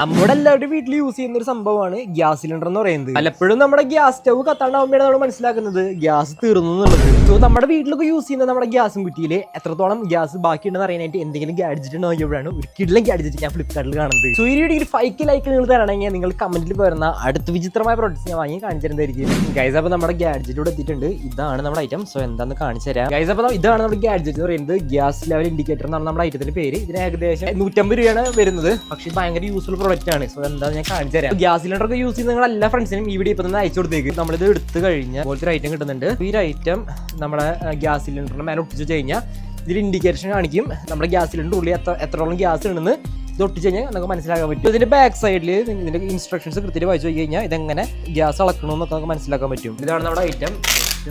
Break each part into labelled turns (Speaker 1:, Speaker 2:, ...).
Speaker 1: നമ്മുടെ എല്ലാവരുടെയും വീട്ടിൽ യൂസ് ചെയ്യുന്ന ഒരു സംഭവമാണ് ഗ്യാസ് സിലിണ്ടർ എന്ന് പറയുന്നത്. പലപ്പോഴും നമ്മുടെ ഗ്യാസ് സ്റ്റവ് കത്താണ്ടാവുമ്പോഴാണ് നമ്മൾ മനസ്സിലാക്കുന്നത് ഗ്യാസ് തീർന്നു എന്നുള്ളത്. സോ നമ്മുടെ വീട്ടിലൊക്കെ യൂസ് ചെയ്യുന്ന നമ്മുടെ ഗ്യാസും കുറ്റിയിൽ എത്രത്തോളം ഗ്യാസ് ബാക്കിയുണ്ടെന്ന് അറിയാനായിട്ട് എന്തെങ്കിലും ഗാഡ്ജറ്റ് നോക്കിയപ്പോഴാണ് ഒരു കിഡിലും ഗാഡ്ജറ്റ് ഞാൻ ഫ്ലിപ്കാർട്ടിൽ കാണുന്നത്. സോ ഈ വീഡിയോ ഫൈക്ക് ലൈക്ക് നിങ്ങൾ തരണമെങ്കിൽ നിങ്ങൾ കമന്റിൽ വരുന്ന അടുത്ത വിചിത്രമായ പ്രോഡക്റ്റ്സ് ഞാൻ വാങ്ങി കാണിച്ചു തരുന്നതായിരിക്കും ഗൈസ് അപ്പോൾ നമ്മുടെ ഗാഡ്ജറ്റ് എത്തിയിട്ടുണ്ട്. ഇതാണ് നമ്മുടെ ഐറ്റം സോ എന്താണെന്ന് കാണിച്ചു തരാം. ഗൈസ് അപ്പോൾ ഇതാണ് നമ്മുടെ ഗാഡ്ജറ്റ് എന്ന് പറയുന്നത്. ഗ്യാസ് ലെവൽ ഇൻഡിക്കേറ്റർ എന്നാണ് നമ്മുടെ ഐറ്റത്തിന്റെ പേര്. ഇതിന് ഏകദേശം നൂറ്റമ്പത് രൂപയാണ് വരുന്നത്. പക്ഷേ ഭയങ്കര യൂസ്ഫുൾ പ്രോഡക്റ്റ് ആണ്. സോ എന്താ ഞാൻ കാണിച്ചു തരാം. ഗ്യാസ് സിലിണ്ടർ ഒക്കെ യൂസ് ചെയ്യുന്ന നിങ്ങൾ എല്ലാ ഫ്രണ്ട്സിനും ഈ വീഡിയോ ഇപ്പൊ തന്നെ അയച്ചു കൊടുത്തേക്ക്. നമ്മളിത് എടുത്തു കഴിഞ്ഞാൽ പോലത്തെ ഒരു ഐറ്റം കിട്ടുന്നുണ്ട്. ഈ ഐറ്റം നമ്മുടെ ഗ്യാസ് സിലിണ്ടറിന്റെ മേലെ ഒട്ടിച്ചു കഴിഞ്ഞാൽ ഇതിൽ ഇൻഡിക്കേഷൻ കാണിക്കും. നമ്മുടെ ഗ്യാസ് സിലിണ്ടർ ഉള്ളിൽ എത്ര എത്രത്തോളം ഗ്യാസ് ഉണ്ടെന്ന് ഇത് ഒട്ടിച്ച് കഴിഞ്ഞാൽ നമുക്ക് മനസ്സിലാക്കാൻ പറ്റും. ഇതിന്റെ ബാക്ക് സൈഡിൽ ഇതിന്റെ ഇൻസ്ട്രക്ഷൻസ് കൃത്യമായിട്ട് വായിച്ചു കഴിഞ്ഞാൽ ഇതെങ്ങനെ ഗ്യാസ് അളക്കണമെന്നൊക്കെ നമുക്ക് മനസ്സിലാക്കാൻ പറ്റും. ഇതാണ് നമ്മുടെ ഐറ്റം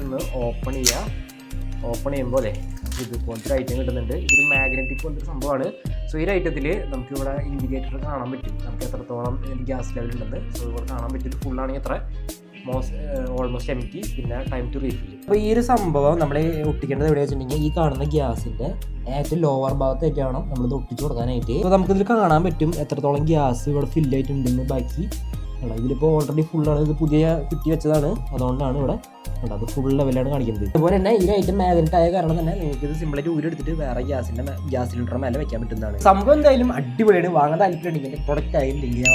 Speaker 1: ഒന്ന് ഓപ്പൺ ചെയ്യുക ഓപ്പൺ ചെയ്യുമ്പോൾ ഇത് പോലത്തെ ഐറ്റം കിട്ടുന്നുണ്ട്. ഇതൊരു മാഗ്നറ്റിക് പോലത്തെ സംഭവമാണ്. സോ ഈ ഐറ്റത്തിൽ നമുക്ക് ഇവിടെ ഇൻഡിക്കേറ്റർ കാണാൻ പറ്റും. നമുക്ക് എത്രത്തോളം ഗ്യാസ് ലെവൽ ഉണ്ടെന്ന്. സോ ഇവിടെ കാണാൻ പറ്റും ഫുള്ളാണെങ്കിൽ എത്ര ഓൾമോസ്റ്റ് എം ടി പിന്നെ ടൈം ടു റീഫിൽ അപ്പോൾ ഈ ഒരു സംഭവം നമ്മൾ ഒട്ടിക്കേണ്ടത് എവിടെ വെച്ചിട്ടുണ്ടെങ്കിൽ ഈ കാണുന്ന ഗ്യാസിന്റെ ഏറ്റവും ലോവർ ഭാഗത്തായിട്ട് വേണം നമ്മളിത് ഒട്ടിച്ചു കൊടുക്കാനായിട്ട്. അപ്പോൾ നമുക്കിതിൽ കാണാൻ പറ്റും എത്രത്തോളം ഗ്യാസ് ഇവിടെ ഫിൽ ആയിട്ടുണ്ടെന്ന് ബാക്കി അല്ല ഇതിലിപ്പോൾ ഓൾറെഡി ഫുള്ളാണ് ഇത് പുതിയ കുറ്റി വെച്ചതാണ്. അതുകൊണ്ടാണ് ഇവിടെ ഉണ്ട് അത് ഫുൾ ലെവലാണ് കാണിക്കുന്നത്. അതുപോലെ തന്നെ ഈ ഐറ്റം മാഗ്നറ്റ് ആയ കാരണം തന്നെ നിങ്ങൾക്ക് ഇത് സിമ്പിളായിട്ട് ഊരെടുത്തിട്ട് വേറെ ഗ്യാസിന്റെ ഗ്യാസ് സിലിണ്ടർ മേലെ വെക്കാൻ പറ്റുന്നതാണ്. സംഭവം എന്തായാലും അടിപൊളിയാണ്. വാങ്ങാൻ താല്പര്യം ഉണ്ടെങ്കിൽ പ്രൊഡക്റ്റ് ആയി ലിങ്ക് ഞാൻ